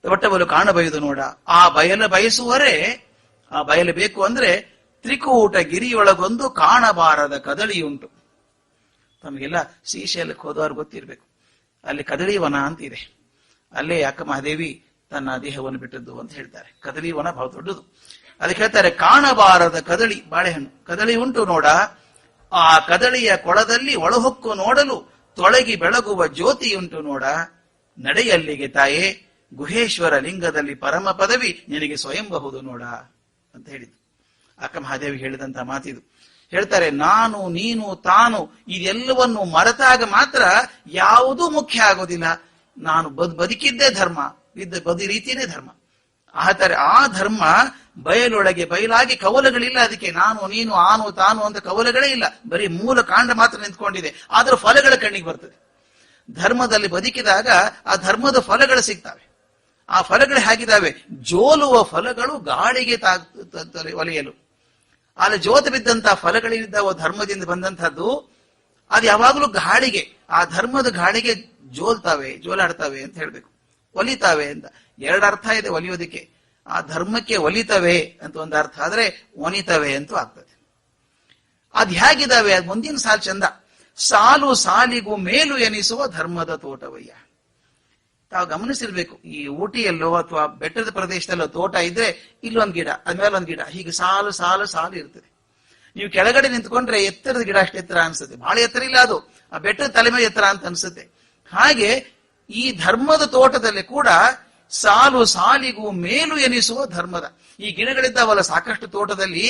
ಬಟ್ಟ ಕಾಣಬಯದು ನೋಡ. ಆ ಬಯಲು ಬಯಸುವರೇ, ಆ ಬಯಲು ಬೇಕು ಅಂದ್ರೆ ತ್ರಿಕೂಟ ಗಿರಿಯೊಳಗೊಂದು ಕಾಣಬಾರದ ಕದಳಿಯುಂಟು. ತಮಗೆಲ್ಲ ಶ್ರೀಶೈಲಕ್ಕೆ ಹೋದವ್ರು ಗೊತ್ತಿರ್ಬೇಕು. ಅಲ್ಲಿ ಕದಳಿ ವನ ಅಂತ ಇದೆ ಅಲ್ಲೇ ಅಕ್ಕ ಮಹಾದೇವಿ ತನ್ನ ದೇಹವನ್ನು ಬಿಟ್ಟದ್ದು ಅಂತ ಹೇಳ್ತಾರೆ. ಕದಳಿ ವನ ಬಹಳ ದೊಡ್ಡದು. ಅದಕ್ಕೆ ಹೇಳ್ತಾರೆ ಕಾಣಬಾರದ ಕದಳಿ, ಬಾಳೆಹಣ್ಣು. ಕದಳಿ ಉಂಟು ನೋಡ. ಆ ಕದಳಿಯ ಕೊಳದಲ್ಲಿ ಒಳಹೊಕ್ಕು ನೋಡಲು ತೊಳಗಿ ಬೆಳಗುವ ಜ್ಯೋತಿಯುಂಟು ನೋಡ. ನಡೆಯಲ್ಲಿಗೆ ತಾಯೇ ಗುಹೇಶ್ವರ ಲಿಂಗದಲ್ಲಿ ಪರಮ ಪದವಿ ನಿನಗೆ ಸ್ವಯಂಬಹುದು ನೋಡ ಅಂತ ಹೇಳಿದ್ರು. ಅಕ್ಕ ಮಹಾದೇವಿ ಹೇಳಿದಂತ ಮಾತಿದು. ಹೇಳ್ತಾರೆ, ನಾನು, ನೀನು, ತಾನು ಇದೆಲ್ಲವನ್ನು ಮರೆತಾಗ ಮಾತ್ರ ಯಾವುದೂ ಮುಖ್ಯ ಆಗೋದಿಲ್ಲ. ನಾನು ಬದ್ ಬದುಕಿದ್ದೇ ಧರ್ಮ, ಇದ್ದ ಬದಿ ರೀತಿಯೇ ಧರ್ಮ. ಆತರೆ ಆ ಧರ್ಮ ಬಯಲೊಳಗೆ ಬಯಲಾಗಿ ಕವಲಗಳಿಲ್ಲ. ಅದಕ್ಕೆ ನಾನು, ನೀನು, ಆನು, ತಾನು ಅಂತ ಕವಲಗಳೇ ಇಲ್ಲ. ಬರೀ ಮೂಲ ಕಾಂಡ ಮಾತ್ರ ನಿಂತ್ಕೊಂಡಿದೆ. ಆದ್ರೆ ಫಲಗಳ ಕಣ್ಣಿಗೆ ಬರ್ತದೆ. ಧರ್ಮದಲ್ಲಿ ಬದುಕಿದಾಗ ಆ ಧರ್ಮದ ಫಲಗಳು ಸಿಗ್ತವೆ. ಆ ಫಲಗಳು ಹೇಗಿದ್ದಾವೆ? ಜೋಲುವ ಫಲಗಳು ಗಾಳಿಗೆ ಒಲೆಯಲು. ಆದ್ರೆ ಜೋತ ಬಿದ್ದಂತಹ ಫಲಗಳೇನಿದ್ದಾವೋ ಧರ್ಮದಿಂದ ಬಂದಂತಹದ್ದು, ಅದು ಯಾವಾಗಲೂ ಗಾಳಿಗೆ, ಆ ಧರ್ಮದ ಗಾಳಿಗೆ ಜೋಲ್ತಾವೆ, ಜೋಲಾಡ್ತಾವೆ ಅಂತ ಹೇಳ್ಬೇಕು. ಒಲಿತಾವೆ ಅಂತ. ಎರಡು ಅರ್ಥ ಇದೆ ಒಲಿಯೋದಕ್ಕೆ. ಆ ಧರ್ಮಕ್ಕೆ ಒಲಿತವೆ ಅಂತ ಒಂದು ಅರ್ಥ ಆದ್ರೆ ಒನಿತವೆ ಅಂತೂ ಆಗ್ತದೆ. ಅದ್ ಹೇಗಿದಾವೆ ಮುಂದಿನ ಸಾಲು ಚಂದ. ಸಾಲು ಸಾಲಿಗೂ ಮೇಲು ಎನಿಸುವ ಧರ್ಮದ ತೋಟವಯ್ಯ. ತಾವು ಗಮನಿಸಿರ್ಬೇಕು, ಈ ಊಟಿಯಲ್ಲೋ ಅಥವಾ ಬೆಟ್ಟದ ಪ್ರದೇಶದಲ್ಲೋ ತೋಟ ಇದ್ರೆ ಇಲ್ಲೊಂದ್ ಗಿಡ ಅದ್ಮೇಲೆ ಒಂದ್ ಗಿಡ, ಹೀಗೆ ಸಾಲು ಸಾಲು ಸಾಲು ಇರ್ತದೆ. ನೀವು ಕೆಳಗಡೆ ನಿಂತ್ಕೊಂಡ್ರೆ ಎತ್ತರದ ಗಿಡ ಅಷ್ಟು ಎತ್ತರ ಅನ್ಸುತ್ತೆ. ಬಹಳ ಎತ್ತರ ಇಲ್ಲ ಅದು. ಆ ಬೆಟ್ಟದ ತಲೆ ಎತ್ತರ ಅಂತ ಅನ್ಸುತ್ತೆ. ಹಾಗೆ ಈ ಧರ್ಮದ ತೋಟದಲ್ಲಿ ಕೂಡ ಸಾಲು ಸಾಲಿಗೂ ಮೇಲು ಎನಿಸುವ ಧರ್ಮದ. ಈ ಗಿಡಗಳಿದ್ದಾವಲ್ಲ ಸಾಕಷ್ಟು ತೋಟದಲ್ಲಿ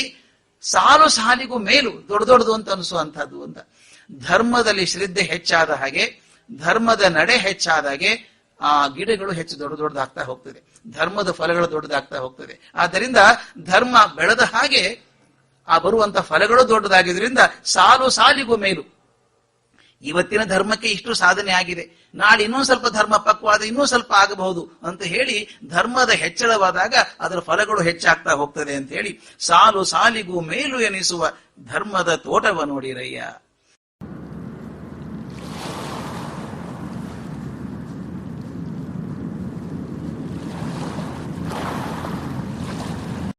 ಸಾಲು ಸಾಲಿಗೂ ಮೇಲು, ದೊಡ್ಡ ದೊಡ್ಡದು ಅಂತ ಅನಿಸುವಂತಹದ್ದು ಅಂತ. ಧರ್ಮದಲ್ಲಿ ಶ್ರದ್ಧೆ ಹೆಚ್ಚಾದ ಹಾಗೆ, ಧರ್ಮದ ನಡೆ ಹೆಚ್ಚಾದ ಹಾಗೆ ಆ ಗಿಡಗಳು ಹೆಚ್ಚು ದೊಡ್ಡ ದೊಡ್ಡದಾಗ್ತಾ ಹೋಗ್ತದೆ. ಧರ್ಮದ ಫಲಗಳು ದೊಡ್ಡದಾಗ್ತಾ ಹೋಗ್ತದೆ. ಆದ್ದರಿಂದ ಧರ್ಮ ಬೆಳೆದ ಹಾಗೆ ಆ ಬರುವಂತ ಫಲಗಳು ದೊಡ್ಡದಾಗಿದ್ದರಿಂದ ಸಾಲು ಸಾಲಿಗೂ ಮೇಲು. ಇವತ್ತಿನ ಧರ್ಮಕ್ಕೆ ಇಷ್ಟು ಸಾಧನೆ ಆಗಿದೆ. ನಾಳೆ ಇನ್ನೂ ಸ್ವಲ್ಪ ಧರ್ಮ ಪಕ್ವಾದ ಇನ್ನೂ ಸ್ವಲ್ಪ ಆಗಬಹುದು ಅಂತ ಹೇಳಿ ಧರ್ಮದ ಹೆಚ್ಚಳವಾದಾಗ ಅದರ ಫಲಗಳು ಹೆಚ್ಚಾಗ್ತಾ ಹೋಗ್ತದೆ ಅಂತ ಹೇಳಿ ಸಾಲು ಸಾಲಿಗೂ ಮೇಲು ಎನಿಸುವ ಧರ್ಮದ ತೋಟವ ನೋಡಿರಯ್ಯ.